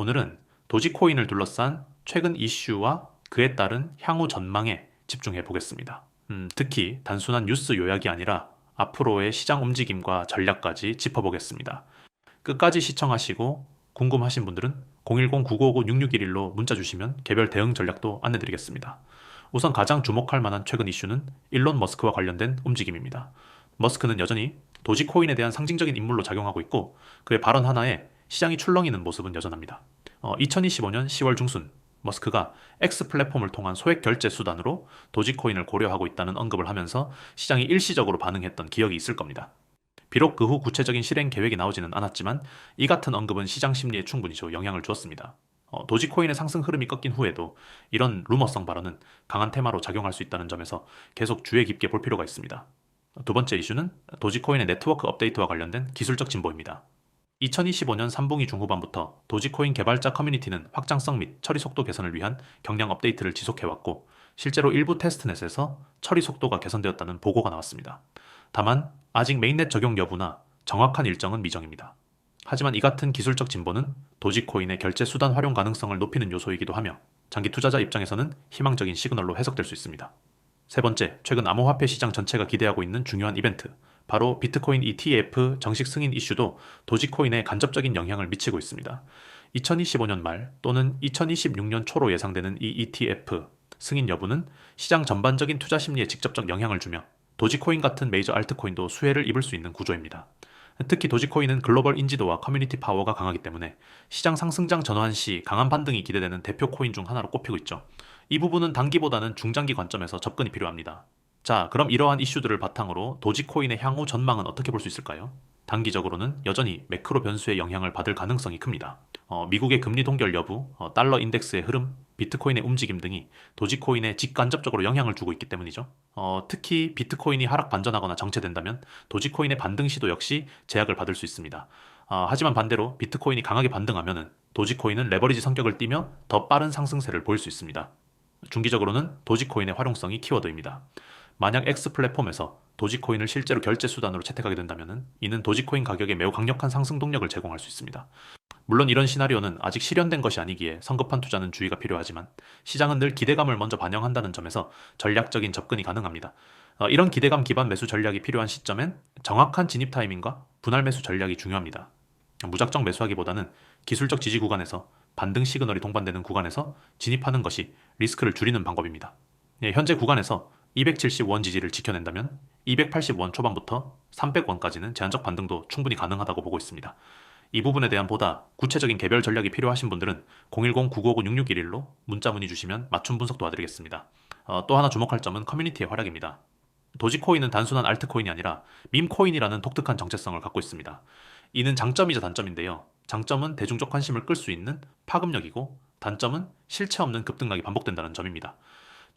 오늘은 도지코인을 둘러싼 최근 이슈와 그에 따른 향후 전망에 집중해 보겠습니다. 음, 특히 단순한 뉴스 요약이 아니라 앞으로의 시장 움직임과 전략까지 짚어보겠습니다. 끝까지 시청하시고 궁금하신 분들은 010-9959-6611로 문자 주시면 개별 대응 전략도 안내드리겠습니다. 우선 가장 주목할 만한 최근 이슈는 일론 머스크와 관련된 움직임입니다. 머스크는 여전히 도지코인에 대한 상징적인 인물로 작용하고 있고 그의 발언 하나에 시장이 출렁이는 모습은 여전합니다. 어, 2025년 10월 중순 머스크가 X 플랫폼을 통한 소액 결제 수단으로 도지코인을 고려하고 있다는 언급을 하면서 시장이 일시적으로 반응했던 기억이 있을 겁니다. 비록 그 후 구체적인 실행 계획이 나오지는 않았지만 이 같은 언급은 시장 심리에 충분히 저 영향을 주었습니다. 어, 도지코인의 상승 흐름이 꺾인 후에도 이런 루머성 발언은 강한 테마로 작용할 수 있다는 점에서 계속 주의 깊게 볼 필요가 있습니다. 두 번째 이슈는 도지코인의 네트워크 업데이트와 관련된 기술적 진보입니다. 2025년 3분기 중후반부터 도지코인 개발자 커뮤니티는 확장성 및 처리 속도 개선을 위한 경량 업데이트를 지속해왔고 실제로 일부 테스트넷에서 처리 속도가 개선되었다는 보고가 나왔습니다. 다만 아직 메인넷 적용 여부나 정확한 일정은 미정입니다. 하지만 이 같은 기술적 진보는 도지코인의 결제 수단 활용 가능성을 높이는 요소이기도 하며 장기 투자자 입장에서는 희망적인 시그널로 해석될 수 있습니다. 세 번째, 최근 암호화폐 시장 전체가 기대하고 있는 중요한 이벤트, 바로 비트코인 ETF 정식 승인 이슈도 도지코인에 간접적인 영향을 미치고 있습니다. 2025년 말 또는 2026년 초로 예상되는 이 ETF 승인 여부는 시장 전반적인 투자 심리에 직접적 영향을 주며 도지코인 같은 메이저 알트코인도 수혜를 입을 수 있는 구조입니다. 특히 도지코인은 글로벌 인지도와 커뮤니티 파워가 강하기 때문에 시장 상승장 전환 시 강한 반등이 기대되는 대표 코인 중 하나로 꼽히고 있죠. 이 부분은 단기보다는 중장기 관점에서 접근이 필요합니다. 자, 그럼 이러한 이슈들을 바탕으로 도지코인의 향후 전망은 어떻게 볼 수 있을까요? 단기적으로는 여전히 매크로 변수의 영향을 받을 가능성이 큽니다. 어, 미국의 금리 동결 여부, 어, 달러 인덱스의 흐름, 비트코인의 움직임 등이 도지코인에 직간접적으로 영향을 주고 있기 때문이죠. 어, 특히 비트코인이 하락 반전하거나 정체된다면 도지코인의 반등 시도 역시 제약을 받을 수 있습니다. 어, 하지만 반대로 비트코인이 강하게 반등하면 도지코인은 레버리지 성격을 띠며 더 빠른 상승세를 보일 수 있습니다. 중기적으로는 도지코인의 활용성이 키워드입니다. 만약 X 플랫폼에서 도지코인을 실제로 결제 수단으로 채택하게 된다면 이는 도지코인 가격에 매우 강력한 상승 동력을 제공할 수 있습니다. 물론 이런 시나리오는 아직 실현된 것이 아니기에 성급한 투자는 주의가 필요하지만 시장은 늘 기대감을 먼저 반영한다는 점에서 전략적인 접근이 가능합니다. 어, 이런 기대감 기반 매수 전략이 필요한 시점엔 정확한 진입 타이밍과 분할 매수 전략이 중요합니다. 무작정 매수하기보다는 기술적 지지 구간에서 반등 시그널이 동반되는 구간에서 진입하는 것이 리스크를 줄이는 방법입니다. 예, 현재 구간에서 270원 지지를 지켜낸다면 280원 초반부터 300원까지는 제한적 반등도 충분히 가능하다고 보고 있습니다. 이 부분에 대한 보다 구체적인 개별 전략이 필요하신 분들은 010-9959-6611로 문자 문의 주시면 맞춤 분석 도와드리겠습니다. 어, 또 하나 주목할 점은 커뮤니티의 활약입니다. 도지코인은 단순한 알트코인이 아니라 밈코인이라는 독특한 정체성을 갖고 있습니다. 이는 장점이자 단점인데요. 장점은 대중적 관심을 끌 수 있는 파급력이고 단점은 실체 없는 급등락이 반복된다는 점입니다.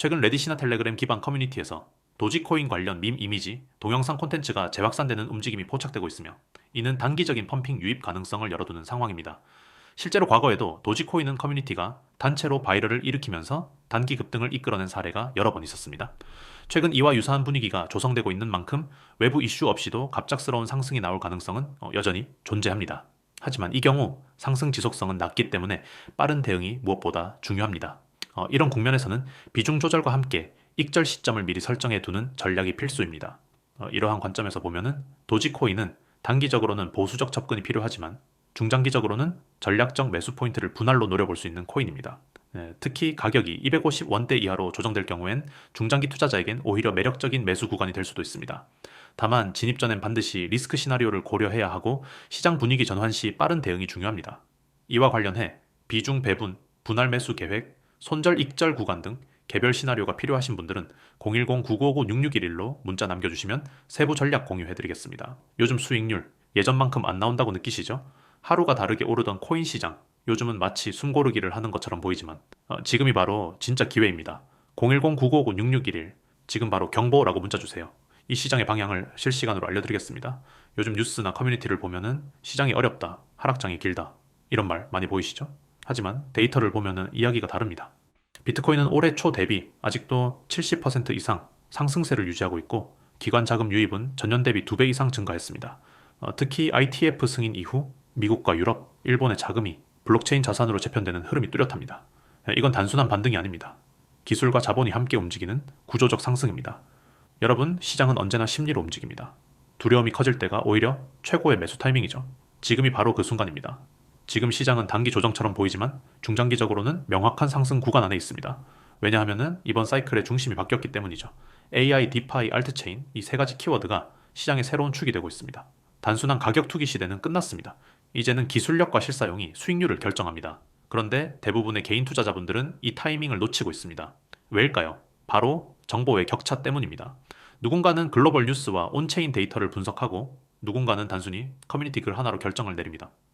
최근 레딧이나 텔레그램 기반 커뮤니티에서 도지코인 관련 밈 이미지, 동영상 콘텐츠가 재확산되는 움직임이 포착되고 있으며 이는 단기적인 펌핑 유입 가능성을 열어두는 상황입니다. 실제로 과거에도 도지코인은 커뮤니티가 단체로 바이럴을 일으키면서 단기 급등을 이끌어낸 사례가 여러 번 있었습니다. 최근 이와 유사한 분위기가 조성되고 있는 만큼 외부 이슈 없이도 갑작스러운 상승이 나올 가능성은 어, 여전히 존재합니다. 하지만 이 경우 상승 지속성은 낮기 때문에 빠른 대응이 무엇보다 중요합니다. 어, 이런 국면에서는 비중 조절과 함께 익절 시점을 미리 설정해 두는 전략이 필수입니다. 어, 이러한 관점에서 보면은 도지코인은 단기적으로는 보수적 접근이 필요하지만 중장기적으로는 전략적 매수 포인트를 분할로 노려볼 수 있는 코인입니다. 네, 특히 가격이 250원대 이하로 조정될 경우엔 중장기 투자자에겐 오히려 매력적인 매수 구간이 될 수도 있습니다. 다만 진입 전엔 반드시 리스크 시나리오를 고려해야 하고 시장 분위기 전환 시 빠른 대응이 중요합니다. 이와 관련해 비중 배분, 분할 매수 계획, 손절 익절 구간 등 개별 시나리오가 필요하신 분들은 010-9959-6611로 문자 남겨주시면 세부 전략 공유해드리겠습니다. 요즘 수익률 예전만큼 안 나온다고 느끼시죠? 하루가 다르게 오르던 코인 시장 요즘은 마치 숨고르기를 하는 것처럼 보이지만 어, 지금이 바로 진짜 기회입니다. 010-9959-6611 지금 바로 경보라고 문자 주세요. 이 시장의 방향을 실시간으로 알려드리겠습니다. 요즘 뉴스나 커뮤니티를 보면은 시장이 어렵다, 하락장이 길다 이런 말 많이 보이시죠? 하지만 데이터를 보면은 이야기가 다릅니다. 비트코인은 올해 초 대비 아직도 70% 이상 상승세를 유지하고 있고 기관 자금 유입은 전년 대비 2배 이상 증가했습니다. 어, 특히 ITF 승인 이후 미국과 유럽, 일본의 자금이 블록체인 자산으로 재편되는 흐름이 뚜렷합니다. 이건 단순한 반등이 아닙니다. 기술과 자본이 함께 움직이는 구조적 상승입니다. 여러분, 시장은 언제나 심리로 움직입니다. 두려움이 커질 때가 오히려 최고의 매수 타이밍이죠. 지금이 바로 그 순간입니다. 지금 시장은 단기 조정처럼 보이지만 중장기적으로는 명확한 상승 구간 안에 있습니다. 왜냐하면 이번 사이클의 중심이 바뀌었기 때문이죠. AI, 디파이, 알트체인 이 세 가지 키워드가 시장의 새로운 축이 되고 있습니다. 단순한 가격 투기 시대는 끝났습니다. 이제는 기술력과 실사용이 수익률을 결정합니다. 그런데 대부분의 개인 투자자분들은 이 타이밍을 놓치고 있습니다. 왜일까요? 바로 정보의 격차 때문입니다. 누군가는 글로벌 뉴스와 온체인 데이터를 분석하고 누군가는 단순히 커뮤니티 글 하나로 결정을 내립니다.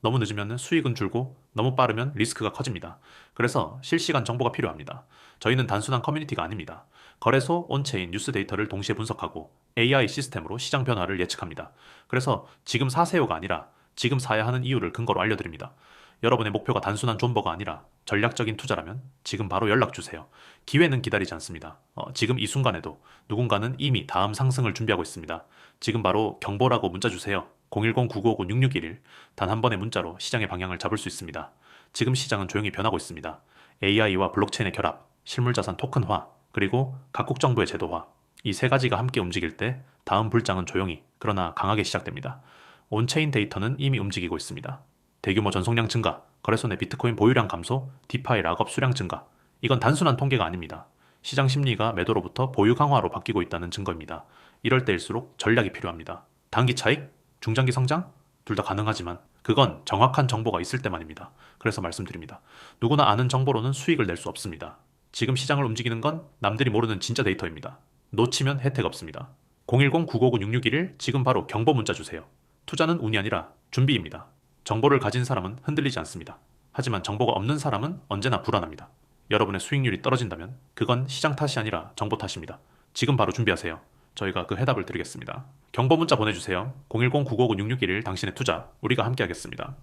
너무 늦으면 수익은 줄고 너무 빠르면 리스크가 커집니다. 그래서 실시간 정보가 필요합니다. 저희는 단순한 커뮤니티가 아닙니다. 거래소, 온체인, 뉴스 데이터를 동시에 분석하고 AI 시스템으로 시장 변화를 예측합니다. 그래서 지금 사세요가 아니라 지금 사야 하는 이유를 근거로 알려드립니다. 여러분의 목표가 단순한 존버가 아니라 전략적인 투자라면 지금 바로 연락 주세요. 기회는 기다리지 않습니다. 어, 지금 이 순간에도 누군가는 이미 다음 상승을 준비하고 있습니다. 지금 바로 경보라고 문자 주세요. 010-9959-6611. 단 한 번의 문자로 시장의 방향을 잡을 수 있습니다. 지금 시장은 조용히 변하고 있습니다. AI와 블록체인의 결합, 실물자산 토큰화, 그리고 각국 정부의 제도화. 이 세 가지가 함께 움직일 때 다음 불장은 조용히, 그러나 강하게 시작됩니다. 온체인 데이터는 이미 움직이고 있습니다. 대규모 전송량 증가, 거래소 내 비트코인 보유량 감소, 디파이 락업 수량 증가. 이건 단순한 통계가 아닙니다. 시장 심리가 매도로부터 보유 강화로 바뀌고 있다는 증거입니다. 이럴 때일수록 전략이 필요합니다. 단기 차익, 중장기 성장? 둘 다 가능하지만 그건 정확한 정보가 있을 때만입니다. 그래서 말씀드립니다. 누구나 아는 정보로는 수익을 낼 수 없습니다. 지금 시장을 움직이는 건 남들이 모르는 진짜 데이터입니다. 놓치면 혜택 없습니다. 010-959-6611 지금 바로 경보 문자 주세요. 투자는 운이 아니라 준비입니다. 정보를 가진 사람은 흔들리지 않습니다. 하지만 정보가 없는 사람은 언제나 불안합니다. 여러분의 수익률이 떨어진다면 그건 시장 탓이 아니라 정보 탓입니다. 지금 바로 준비하세요. 저희가 그 해답을 드리겠습니다. 경보 문자 보내주세요. 010-959-6611 당신의 투자 우리가 함께 하겠습니다.